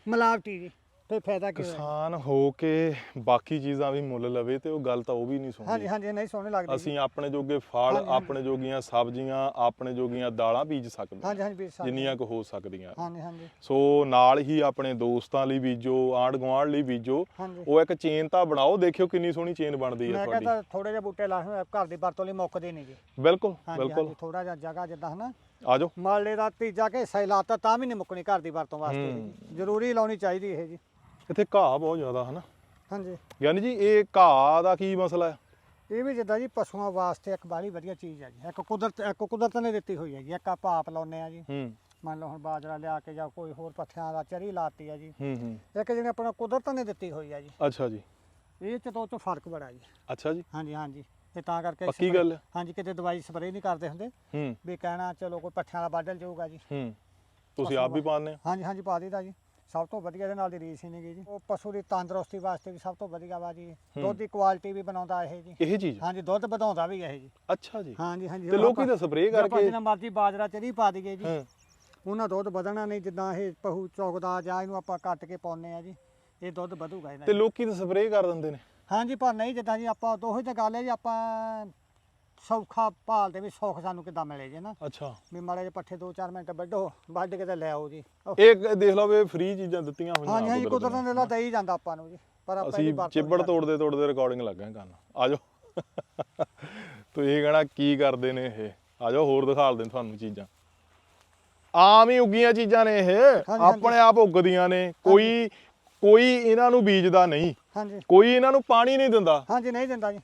ਮਿਲਾਵਟੀ ਜੀ ਤੇ ਫਾਇਦਾ ਕੀ ਹੋਇਆ? ਕਿਸਾਨ ਹੋ ਕੇ ਬਾਕੀ ਚੀਜ਼ਾਂ ਵੀ ਮੁੱਲ ਲਵੇ ਤੇ ਉਹ ਗੱਲ ਤਾਂ ਉਹ ਵੀ ਨਹੀਂ ਹਾਂਜੀ ਸੁਣਦੀ। ਹਾਂਜੀ ਨਹੀਂ ਸੋਹਣੇ ਲੱਗਦੇ ਜੀ। ਅਸੀਂ ਆਪਣੇ ਜੋਗੇ ਫਲ ਹਾਂਜੀ, ਹਾਂਜੀ। ਆਪਣੇ ਜੋਗੀਆਂ ਸਬਜ਼ੀਆਂ ਆਪਣੇ ਜੋਗੀਆਂ ਦਾਲਾਂ ਬੀਜ ਸਕਦੇ ਹਾਂ। ਹਾਂਜੀ ਹਾਂਜੀ ਵੀਰ ਸਾਹਿਬ ਜਿੰਨੀਆਂ ਕੁ ਹੋ ਸਕਦੀਆਂ। ਹਾਂਜੀ ਹਾਂਜੀ। ਸੋ ਨਾਲ ਹੀ ਆਪਣੇ ਦੋਸਤਾਂ ਲਈ ਬੀਜੋ ਆਂਢ ਗੁਆਂਢ ਲਈ ਬੀਜੋ। ਹਾਂਜੀ। ਉਹ ਇੱਕ ਚੇਨ ਤਾਂ ਬਣਾਓ ਦੇਖਿਓ ਕਿੰਨੀ ਸੋਹਣੀ ਚੇਨ ਬਣਦੀ ਹੈ ਮੈਂ ਤੁਹਾਡੀ। ਕਹਿੰਦਾ ਥੋੜੇ ਜਿਹੇ ਬੂਟੇ ਲਾਏ ਹੋਏ ਆ, ਘਰ ਦੀ ਵਰਤੋਂ ਲਈ ਮੁੱਕਦੇ ਨਹੀਂ ਜੀ। ਬਿਲਕੁਲ ਹਾਂਜੀ ਬਿਲਕੁਲ। ਹਾਂਜੀ ਥੋੜਾ ਜਿਹਾ ਜਗ੍ਹਾ ਜਿੱਦਾਂ ਹਨਾ ਆਜੋ ਮਾਲੇ ਦਾ ਤੀਜਾ ਕਿ ਹਿੱਸਾ ਹੀ ਲਾਤਾ ਤਾਂ ਵੀ ਨਹੀਂ ਮੁੱਕਣੀ ਘਰ ਦੀ ਵਰਤੋਂ ਵਾਸਤੇ। ਹੂੰ। ਜ਼ਰੂਰੀ ਲਾਉਣੀ ਚਾਹੀਦੀ ਇਹ ਜੀ। ਇੱਥੇ ਘਾਹ ਬਹੁਤ ਜ਼ਿਆਦਾ ਹਨਾ। ਹਾਂਜੀ। ਗਿਆਨੀ ਜੀ ਇਹ ਘਾਹ ਦਾ ਕੀ ਮਸਲਾ ਹੈ? ਇਹ ਵੀ ਜਿੱਦਾਂ ਜੀ ਪਸ਼ੂਆਂ ਵਾਸਤੇ ਇੱਕ ਬਾਹਲੀ ਵਧੀਆ ਚੀਜ਼ ਹੈ ਜੀ। ਇੱਕ ਕੁਦਰਤ ਇੱਕ ਕੁਦਰਤ ਨੇ ਦਿੱਤੀ ਹੋਈ ਹੈ ਜੀ। ਇੱਕ ਆਪਾਂ ਆਪ ਲਾਉਨੇ ਆ ਜੀ। ਹੂੰ। ਮੰਨ ਲਓ ਹੁਣ ਬਾਜਰਾ ਲਿਆ ਕੇ ਜਾਂ ਕੋਈ ਹੋਰ ਪੱਥਿਆਂ ਦਾ ਚਰੀ ਲਾਤੀ ਆ ਜੀ। ਹੂੰ ਹੂੰ। ਇੱਕ ਜਿਹੜੀ ਆਪਣਾ ਕੁਦਰਤ ਨੇ ਦਿੱਤੀ ਹੋਈ ਆ ਜੀ। ਅੱਛਾ ਜੀ। ਇਹ ਚ ਦੋ ਚ ਫ਼ਰਕ ਬੜਾ ਜੀ। ਅੱਛਾ ਜੀ। ਹਾਂਜੀ ਹਾਂਜੀ। ਇਹ ਤਾਂ ਕਰਕੇ ਪੱਕੀ spray- ਗੱਲ ਹੈ? ਹਾਂਜੀ ਕਿਤੇ ਦਵਾਈ ਸਪਰੇਅ ਨਹੀਂ ਕਰਦੇ ਹੁੰਦੇ। ਹੂੰ। ਵੀ ਕਹਿਣਾ ਚਲੋ ਕੋਈ ਪੱਠਿਆਂ ਦਾ ਬਾਦਲ ਜਾਊਗਾ ਜੀ। ਹੂੰ। ਤੁਸੀਂ ਆਪ ਵੀ ਪਾਉਂਦੇ ਹੋ? ਹਾਂਜੀ ਹਾਂਜੀ ਪਾ ਦਿੱਤਾ ਜੀ। ਸਭ ਤੋਂ ਵਧੀਆ ਇਹਦੇ ਨਾਲ ਦੀ ਰੀਸ ਹੀ ਨਹੀਂ ਗਈ ਜੀ। ਉਹ ਪਸ਼ੂ ਦੀ ਤੰਦਰੁਸਤੀ ਵਾਸਤੇ ਵੀ ਸਭ ਤੋਂ ਵਧੀਆ ਵਾ ਜੀ। ਦੁੱਧ ਦੀ ਕੁਆਲਿਟੀ ਵੀ ਬਣਾਉਂਦਾ ਇਹ ਜੀ। ਇਹ ਚੀਜ਼? ਹਾਂਜੀ ਦੁੱਧ ਵਧਾਉਂਦਾ ਵੀ ਇਹ ਜੀ। ਅੱਛਾ ਜੀ। ਹਾਂਜੀ ਹਾਂਜੀ। ਤੇ ਲੋਕੀ ਤਾਂ ਸਪਰੇਅ ਕਰਕੇ ਜਿੰਨਾ ਮਰਜ਼ੀ ਬਾਜਰਾ ਚਰੀ ਪਾ ਦਈਏ ਜੀ। ਹਾਂ। ਉਹਨਾਂ ਦੁੱਧ ਵਧਣਾ ਨਹੀਂ ਜਿੱਦਾਂ ਇਹ ਪਹੂ ਚੌਕਦਾ ਜਾਂ ਇਹਨੂੰ ਆਪਾਂ ਕੱਟ ਕੇ ਪਾਉਨੇ ਆ ਜੀ ਇਹ ਦੁੱਧ ਵਧੂਗਾ ਇਹਦਾ ਤੇ ਜੀ। ਲੋਕੀ ਤਾਂ ਸਪਰੇਅ ਕਰ ਦਿੰਦੇ ਨੇ। ਹਾਂਜੀ ਪਰ ਨਹੀਂ ਜਿੱਦਾਂ ਜੀ ਆਪਾਂ ਉਹੀ ਤਾਂ ਗੱਲ ਹੈ ਜੀ ਆਪਾਂ ਸੌਖਾ ਭਾਲਦੇ ਵੀ ਸੌਖ ਸਾਨੂੰ ਕਿੱਦਾਂ ਮਿਲੇ ਜੀ ਨਾ। ਅੱਛਾ। ਵੀ ਮਾੜੇ ਜਿਹੇ ਪੱਠੇ 2-4 ਮਿੰਟ ਵੱਢੋ ਵੱਢ ਕੇ ਤੇ ਲੈ ਆਓ ਜੀ। ਇਹ ਦੇਖ ਲਓ ਵੀ ਫ੍ਰੀ ਚੀਜ਼ਾਂ ਦਿੱਤੀਆਂ ਹੋਈਆਂ ਹਾਂਜੀ ਹਾਂਜੀ ਕੁਦਰਤ ਨੇ ਲਾ ਦੇ ਹੀ ਜਾਂਦਾ ਆਪਾਂ ਨੂੰ ਜੀ ਪਰ ਆਪਾਂ ਅਸੀਂ ਚਿੱਬੜ ਤੋੜਦੇ ਤੋੜਦੇ ਰਿਕਾਰਡਿੰਗ ਲੱਗਾ ਕਰਨ ਆ ਜਾਓ ਤੂੰ ਇਹ ਕਹਣਾ ਕੀ ਕਰਦੇ ਨੇ ਇਹ? ਆ ਜਾਓ ਹੋਰ ਦਿਖਾ ਦਿੰਦੇ ਤੁਹਾਨੂੰ ਚੀਜ਼ਾਂ। ਆਮ ਹੀ ਉੱਗੀਆਂ ਚੀਜ਼ਾਂ ਨੇ ਇਹ। ਆਪਣੇ ਆਪ ਉੱਗਦੀਆਂ ਨੇ। ਕੋਈ ਕੋਈ ਇਹਨਾਂ ਨੂੰ ਬੀਜਦਾ ਨਹੀਂ। ਹਾਂਜੀ। ਕੋਈ ਇਹਨਾਂ ਨੂੰ ਪਾਣੀ ਨਹੀਂ ਦਿੰਦਾ। ਹਾਂਜੀ ਨਹੀਂ ਦਿੰਦਾ ਜੀ।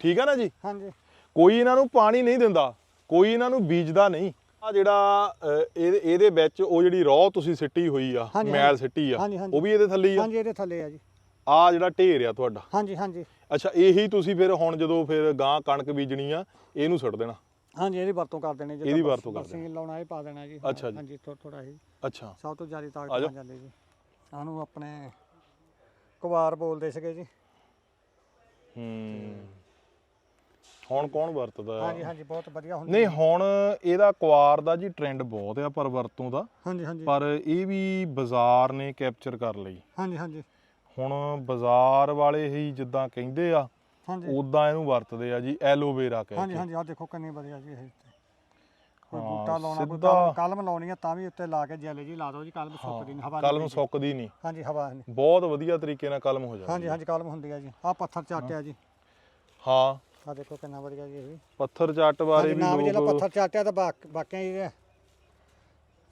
ਠੀਕ ਹੈ ਨਾ ਜੀ? ਹਾਂਜੀ। ਕੋਈ ਇਹਨਾਂ ਨੂੰ ਪਾਣੀ ਨਹੀਂ ਦਿੰਦਾ। ਕੋਈ ਇਹਨਾਂ ਨੂੰ ਬੀਜਦਾ ਨਹੀਂ। ਆ ਜਿਹੜਾ ਇਹਦੇ ਇਹਦੇ ਵਿੱਚ ਉਹ ਜਿਹੜੀ ਰੌ ਤੁਸੀਂ ਸਿੱਟੀ ਹੋਈ ਆ ਹਾਂਜੀ, ਮੈਲ ਹਾਂਜੀ। ਸਿੱਟੀ ਆ ਹਾਂਜੀ, ਹਾਂਜੀ। ਉਹ ਵੀ ਇਹਦੇ ਥੱਲੇ ਹੀ ਆ? ਹਾਂਜੀ ਇਹਦੇ ਥੱਲੇ ਆ ਜੀ। ਆ ਜਿਹੜਾ ਢੇਰ ਆ ਤੁਹਾਡਾ? ਹਾਂਜੀ ਹਾਂਜੀ। ਅੱਛਾ ਇਹੀ ਤੁਸੀਂ ਫਿਰ ਹੁਣ ਜਦੋਂ ਫਿਰ ਗਾਂ ਕਣਕ ਬੀਜਣੀ ਆ ਇਹਨੂੰ ਸੁੱਟ ਦੇਣਾ? ਹਾਂਜੀ ਇਹਦੀ ਵਰਤੋਂ ਕਰ ਦੇਣੀ। ਇਹਦੀ ਵਰਤੋਂ ਕਰ ਮਸ਼ੀਨ ਲਾਉਣਾ ਇਹ ਪਾ ਦੇਣਾ ਜੀ। ਅੱਛਾ ਜੀ। ਹਾਂਜੀ ਥੋੜਾ ਥੋੜਾ ਇਹ ਅੱਛਾ। ਸਭ ਤੋਂ ਜ਼ਿਆਦਾ ਆ ਤਾਕਤ ਜਾਓ। ਬਣ ਜਾਂਦੀ ਜੀ। ਸਾਨੂੰ ਆਪਣੇ ਕੁਵਾਰ ਬੋਲਦੇ ਸੀਗੇ ਜੀ। ਹੂੰ। ਹੁਣ ਕੌਣ ਵਰਤਦਾ? ਆ? ਹਾਂਜੀ ਹਾਂਜੀ ਬਹੁਤ ਵਧੀਆ ਹੁੰਦੀ ਨਹੀਂ ਹੁਣ ਇਹਦਾ ਕੁਆਰ ਦਾ ਜੀ ਟ੍ਰੈਂਡ ਬਹੁਤ ਆ ਪਰ ਵਰਤੋਂ ਦਾ। ਹਾਂਜੀ ਹਾਂਜੀ। ਪਰ ਇਹ ਵੀ ਬਾਜ਼ਾਰ ਨੇ ਕੈਪਚਰ ਕਰ ਲਈ। ਹਾਂਜੀ ਹਾਂਜੀ। ਹੁਣ ਬਾਜ਼ਾਰ ਵਾਲੇ ਹੀ ਜਿੱਦਾਂ ਕਹਿੰਦੇ ਆ ਹਾਂਜੀ। ਉਦਾਂ ਇਹਨੂੰ ਵਰਤਦੇ ਆ ਜੀ ਐਲੋਵੇਰਾ ਕਹਿ ਹਾਂਜੀ ਹਾਂਜੀ ਆਹ ਦੇਖੋ ਕਿੰਨੀ ਵਧੀਆ ਜੀ ਇਹ। ਕੋਈ ਹਾਂ, ਬੂਟਾ ਲਾਉਣਾ ਕੋਈ ਸਿੱਧਾ- ਕਲਮ- ਕਲਮ ਲਾਉਣੀ ਆ ਤਾਂ ਵੀ ਉੱਤੇ ਲਾ ਕੇ ਜੈਲੇ ਜੀ ਲਾ ਦਿਓ ਜੀ ਕਲਮ ਸੁੱਕਦੀ ਨਹੀਂ ਹਵਾ ਕਲਮ ਸੁੱਕਦੀ ਨਹੀਂ। ਹਾਂਜੀ ਹਵਾ ਨਹੀਂ। ਬਹੁਤ ਵਧੀਆ ਤਰੀਕੇ ਨਾਲ ਕਲਮ ਹੋ ਜਾਂਦੀ ਹਾਂਜੀ ਹਾਂਜੀ ਕਲਮ ਹੁੰਦੀ ਆ ਜੀ। ਆਹ ਪੱਥਰ ਚਾਟਿਆ ਜੀ। ਹਾਂ। ਆਹ ਦੇਖੋ ਕਿੰਨਾ ਵਧੀਆ ਜੀ ਇਹ ਵੀ। ਪੱਥਰ ਚੱਟ ਬਾਰੇ ਹਾਂਜੀ ਵੀ ਨਾਮ ਜਿਹੜਾ ਲੋਕ ਪੱਥਰ ਚਾਟਿਆ ਤਾਂ ਬਾਕ- ਬਾਕੀਆਂ ਹੀ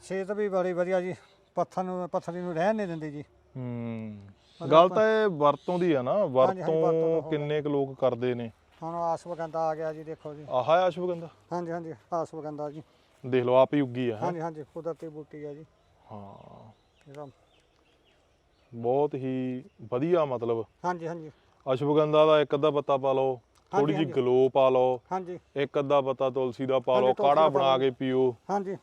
ਸਿਹਤ ਵੀ ਬੜੀ ਵਧੀਆ ਜੀ। ਪੱਥਰ ਨੂੰ ਪੱਥਰੀ ਨੂੰ ਰਹਿਣ ਨਹੀਂ ਦਿੰਦੀ ਜੀ। ਹੂੰ। ਗੱਲ ਤਾਂ ਇਹ ਵਰਤੋਂ ਦੀ ਆ ਨਾ। ਹਾਂਜੀ, ਵਰਤੋਂ ਦਾ ਕਿੰਨੇ ਕੁ ਲੋਕ ਕਰਦੇ ਨੇ। ਹੁਣ ਆਸਵਗੰਧਾ ਆ ਗਿਆ ਜੀ ਦੇਖੋ ਜੀ। ਆਹ ਹੈ ਅਸ਼ਵਗੰਧਾ ਹਾਂਜੀ ਹਾਂਜੀ ਆਸਵਗੰਧਾ ਜੀ। ਦੇਖ ਲਓ ਆਪ ਹੀ ਉੱਗੀ ਆ ਹੈਂ। ਹਾਂਜੀ ਹਾਂਜੀ ਕੁਦਰਤੀ ਬੂਟੀ ਆ ਜੀ। ਹਾਂ। ਇਹਦਾ। ਬਹੁਤ ਹੀ ਵਧੀਆ ਮਤਲਬ। ਹਾਂਜੀ ਹਾਂਜੀ। ਅਸ਼ਵਗੰਧਾ ਦਾ ਇੱਕ ਅੱਧਾ ਪੱਤਾ ਪਾ ਲਓ ਥੋੜੀ ਹਾਂਜੀ। ਗਲੋ ਪਾ ਲਓ ਹਾਂਜੀ। ਇੱਕ ਅੱਧਾ ਪੱਤਾ ਤੁਲਸੀ ਦਾ ਪਾ ਹਾਂਜੀ, ਲਓ ਤੁਲਸੀ ਕਾੜਾ ਦਾ ਪਾ ਬਣਾ ਲਓ। ਕੇ ਪੀਓ। ਹਾਂਜੀ।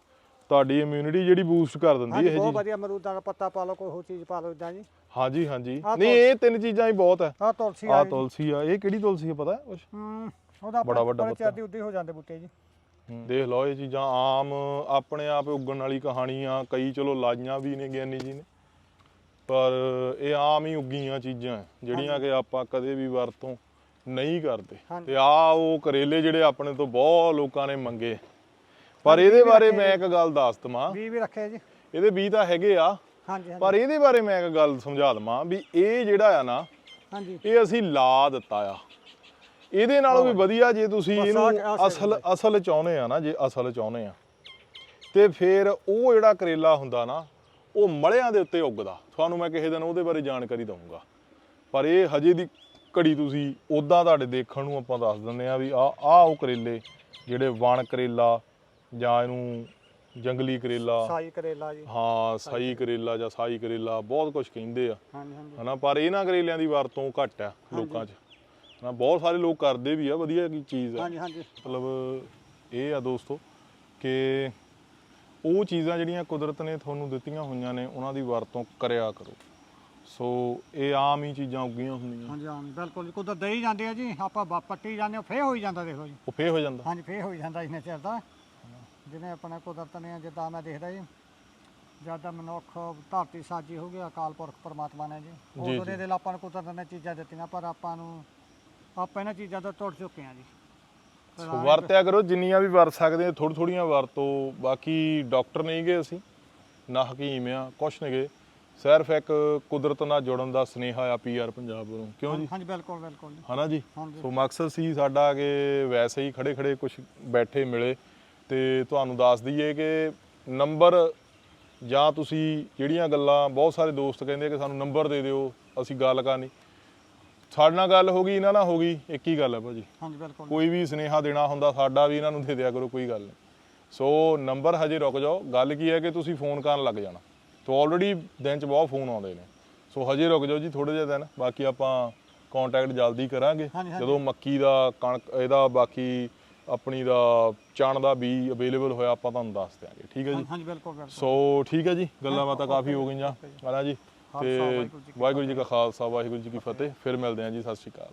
ਤੁਹਾਡੀ ਇਮਿਊਨਿਟੀ ਜਿਹੜੀ ਬੂਸਟ ਕਰ ਦਿੰਦੀ ਹਾਂਜੀ ਇਹ ਬਹੁਤ ਜੀ ਵਧੀਆ ਅਮਰੂਦਾਂ ਦਾ ਪੱਤਾ ਪਾ ਲਓ ਕੋਈ ਹੋਰ ਚੀਜ਼ ਪਾ ਲਓ ਇਦਾਂ ਜੀ। ਹਾਂਜੀ ਹਾਂਜੀ। ਆਹ ਨਹੀਂ ਇਹ ਤਿੰਨ ਚੀਜ਼ਾਂ ਹੀ ਬਹੁਤ ਹੈ ਆਹ ਤੁਲਸੀ ਆ ਆ ਤੁਲਸੀ ਆ। ਇਹ ਕਿਹੜੀ ਤੁਲਸੀ ਹੈ ਪਤਾ ਹੈ ਕੁਛ? ਹੂੰ ਉਹਦਾ ਬੜਾ ਵੱਡਾ ਪੱਤਾ। ਚਿਰ ਦੀ ਉੱਦੀ ਹੋ ਜਾਂਦੇ ਬੂਟੇ ਜੀ। ਦੇਖ ਲਓ ਇਹ ਚੀਜ਼ਾਂ ਆਮ ਆਪਣੇ ਆਪ ਉੱਗਣ ਵਾਲੀ ਕਹਾਣੀ ਆ ਕਈ ਚਲੋ ਲਾਈਆਂ ਵੀ ਨੇ ਗਿਆਨੀ ਜੀ ਨੇ। ਪਰ ਇਹ ਆਮ ਹੀ ਉੱਗੀਆਂ ਚੀਜ਼ਾਂ ਹੈ, ਜਿਹੜੀਆਂ ਕਿ ਆਪਾਂ ਕਦੇ ਵੀ ਵਰਤੋਂ ਨਹੀਂ ਕਰਦੇ। ਹਾਂਜੀ। ਤੇ ਆ ਉਹ ਕਰੇਲੇ ਜਿਹੜੇ ਆਪਣੇ ਤੋਂ ਬਹੁਤ ਲੋਕਾਂ ਨੇ ਮੰਗੇ। ਪਰ ਇਹਦੇ ਬਾਰੇ ਮੈਂ ਇੱਕ ਗੱਲ ਦੱਸ ਦਵਾਂ। ਵੀ ਵੀ ਰੱਖੇ ਜੀ। ਇਹਦੇ ਬੀਜ ਤਾਂ ਹੈਗੇ ਆ। ਹਾਂਜੀ ਪਰ ਇਹਦੇ ਬਾਰੇ ਮੈਂ ਇੱਕ ਗੱਲ ਸਮਝਾ ਦਵਾਂ ਵੀ ਇਹ ਜਿਹੜਾ ਆ ਨਾ ਹਾਂਜੀ। ਇਹ ਅਸੀਂ ਲਾ ਦਿੱਤਾ ਆ। ਇਹਦੇ ਨਾਲੋਂ ਵੀ ਵਧੀਆ ਜੇ ਤੁਸੀਂ ਇਹਨੂੰ ਅਸਲ ਅਸਲ ਚਾਹੁੰਦੇ ਆ ਨਾ ਜੇ ਅਸਲ ਚਾਹੁੰਦੇ ਆ। ਤੇ ਫਿਰ ਉਹ ਜਿਹੜਾ ਕਰੇਲਾ ਹੁੰਦਾ ਨਾ ਉਹ ਮਲਿਆਂ ਦੇ ਉੱਤੇ ਉੱਗਦਾ। ਤੁਹਾਨੂੰ ਮੈਂ ਕਿਸੇ ਦਿਨ ਉਹਦੇ ਬਾਰੇ ਜਾਣਕਾਰੀ ਦਊਂਗਾ। ਪਰ ਇਹ ਹਜੇ ਦੀ ਘੜੀ ਤੁਸੀਂ ਉਦਾਂ ਤੁਹਾਡੇ ਦੇਖਣ ਨੂੰ ਆਪਾਂ ਦੱਸ ਦਿੰਦੇ ਆ ਵੀ ਆ ਆ ਉਹ ਕਰੇਲੇ ਜਿਹੜੇ ਵਣ ਕਰੇਲਾ ਜਾਂ ਇਹਨੂੰ ਜੰਗਲੀ ਕਰੇਲਾ। ਸਾਈ ਕਰੇਲਾ ਜੀ। ਹਾਂ ਸਾਈ ਕਰੇਲਾ ਜਾਂ ਸਾਈ ਕਰੇਲਾ ਬਹੁਤ ਕੁਝ ਕਹਿੰਦੇ ਆ। ਹਾਂਜੀ ਹਾਂਜੀ। ਹਨਾ ਪਰ ਇਹਨਾਂ ਕਰੇਲਿਆਂ ਦੀ ਵਰਤੋਂ ਘੱਟ ਆ ਲੋਕਾਂ 'ਚ। ਹਨਾ ਬਹੁਤ ਸਾਰੇ ਲੋਕ ਕਰਦੇ ਵੀ ਆ ਵਧੀਆ ਕੀ ਚੀਜ਼ ਆ। ਹਾਂਜੀ ਹਾਂਜੀ। ਮਤਲਬ ਇਹ ਆ ਦੋਸਤੋ ਕਿ ਉਹ ਚੀਜ਼ਾਂ ਜਿਹੜੀਆਂ ਕੁਦਰਤ ਨੇ ਤੁਹਾਨੂੰ ਦਿੱਤੀਆਂ ਹੋਈਆਂ ਨੇ ਉਹਨਾਂ ਦੀ ਵਰਤੋਂ ਕਰਿਆ ਕਰੋ। ਸੋ ਇਹ ਆਮ ਹੀ ਚੀਜ਼ਾਂ ਉੱਗੀਆਂ ਹੁੰਦੀਆਂ। ਹਾਂਜੀ ਹਾਂ ਬਿਲਕੁਲ ਜੀ। ਕੁਦਰ ਦੇਈ ਜਾਂਦੇ ਆ ਜੀ ਆਪਾਂ ਪੱਟੀ ਜਾਂਦੇ ਆ ਫੇਰ ਹੋਈ ਜਾਂਦਾ ਦੇਖੋ ਜੀ। ਉਹ ਫੇਰ ਹੋ ਜਾਂਦਾ। ਹਾਂਜੀ ਫੇਰ ਹੋਈ ਜਾਂਦਾ ਇਹਨੇ ਚਿਰ ਦਾ। ਜਿਹਨੇ ਆਪਣਾ ਕੁਦਰਤ ਨੇ ਜਿੱਦਾਂ ਮੈਂ ਦੇਖਦਾ ਜੀ ਜਦ ਦਾ ਮਨੁੱਖ ਧਰਤੀ ਸਾਜੀ ਹੋ ਗਿਆ ਅਕਾਲ ਪੁਰਖ ਪਰਮਾਤਮਾ ਨੇ ਜੀ ਉਦੋਂ ਦੇ ਦਿਲ ਆਪਾਂ ਨੂੰ ਕੁਦਰਤ ਨੇ ਚੀਜ਼ਾਂ ਦਿੱਤੀਆਂ ਪਰ ਆਪਾਂ ਨੂੰ ਆਪਾਂ ਇਹਨਾਂ ਚੀਜ਼ਾਂ ਤੋਂ ਟੁੱਟ ਚੁੱਕੇ ਆ ਜੀ। ਵਰਤਿਆ ਕਰੋ ਜਿੰਨੀਆਂ ਵੀ ਵਰਤ ਸਕਦੇ ਆ ਥੋੜੀ ਥੋੜੀਆਂ ਵਰਤੋ। ਬਾਕੀ ਡਾਕਟਰ ਨਹੀਂ ਗਏ ਅਸੀਂ ਨਾ ਹਕੀਮ ਆ ਕੁਛ ਨਹੀਂ ਗਏ। ਸਿਰਫ ਇੱਕ ਕੁਦਰਤ ਨਾਲ ਜੁੜਨ ਦਾ ਸੁਨੇਹਾ ਆ ਪੀਆਰ ਪੰਜਾਬ ਵੱਲੋਂ। ਕਿਉਂ ਜੀ? ਹਾਂਜੀ ਬਿਲਕੁਲ ਬਿਲਕੁਲ ਹਨਾ ਜੀ? ਸੋ ਮਕਸਦ ਸੀ ਸਾਡਾ ਕਿ ਵੈਸੇ ਹੀ ਖੜੇ ਖੜੇ ਕੁਝ ਬੈਠੇ ਮਿਲੇ। ਤੇ ਤੁਹਾਨੂੰ ਦੱਸ ਦਈਏ ਕਿ ਨੰਬਰ ਜਾਂ ਤੁਸੀਂ ਜਿਹੜੀਆਂ ਗੱਲਾਂ ਬਹੁਤ ਸਾਰੇ ਦੋਸਤ ਕਹਿੰਦੇ ਕਿ ਸਾਨੂੰ ਨੰਬਰ ਦੇ ਦਿਓ ਅਸੀਂ ਗੱਲ ਕਰਨੀ। ਸਾਡੇ ਨਾਲ ਗੱਲ ਹੋ ਗਈ ਇਹਨਾਂ ਨਾਲ ਹੋ ਗਈ ਇੱਕ ਹੀ ਗੱਲ ਹੈ ਭਾਜੀ। ਹਾਂਜੀ ਬਿਲਕੁਲ। ਕੋਈ ਵੀ ਸੁਨੇਹਾ ਦੇਣਾ ਹੁੰਦਾ ਸਾਡਾ ਵੀ ਇਹਨਾਂ ਨੂੰ ਦੇ ਦਿਆ ਕਰੋ ਕੋਈ ਗੱਲ ਨਹੀਂ। ਸੋ ਨੰਬਰ ਹਜੇ ਰੁਕ ਜਾਓ। ਗੱਲ ਕੀ ਹੈ ਕਿ ਤੁਸੀਂ ਫੋਨ ਕਰਨ ਲੱਗ ਜਾਣਾ। ਤੋ ਆਲਰੇਡੀ ਦਿਨ ਚ ਬਹੁਤ ਫੋਨ ਆਉਂਦੇ ਨੇ। ਸੋ ਹਜੇ ਰੁਕ ਜਾਓ ਜੀ ਥੋੜੇ ਜਿਹੇ ਦਿਨ ਬਾਕੀ ਆਪਾਂ ਕੰਟੈਕਟ ਜਲਦੀ ਕਰਾਂਗੇ। ਹਾਂਜੀ, ਹਾਂਜੀ। ਜਦੋਂ ਮੱਕੀ ਦਾ ਕਣਕ ਇਹਦਾ ਬਾਕੀ ਆਪਣੀ ਦਾ ਚਣ ਦਾ ਬੀ ਅਵੇਲੇਬਲ ਹੋਇਆ ਆਪਾਂ ਤੁਹਾਨੂੰ ਦੱਸ ਦਿਆਂਗੇ ਠੀਕ ਹੈ ਜੀ? ਹਾਂਜੀ ਬਿਲਕੁਲ ਬਿਲਕੁਲ। ਸੋ ਠੀਕ ਹੈ ਜੀ ਗੱਲਾਂ ਬਾਤਾਂ ਕਾਫੀ ਹੋ ਗਈਆਂ ਹਨਾ ਜੀ ਤੇ ਖਾਲਸਾ, ਵਾਹਿਗੁਰੂ ਜੀ ਕੀ ਵਾਹਿਗੁਰੂ ਜੀ ਕਾ ਖਾਲਸਾ ਵਾਹਿਗੁਰੂ ਜੀ ਕੀ ਫਤਿਹ ਫਿਰ ਮਿਲਦੇ ਹਾਂ ਜੀ ਸਤਿ ਸ਼੍ਰੀ ਅਕਾਲ।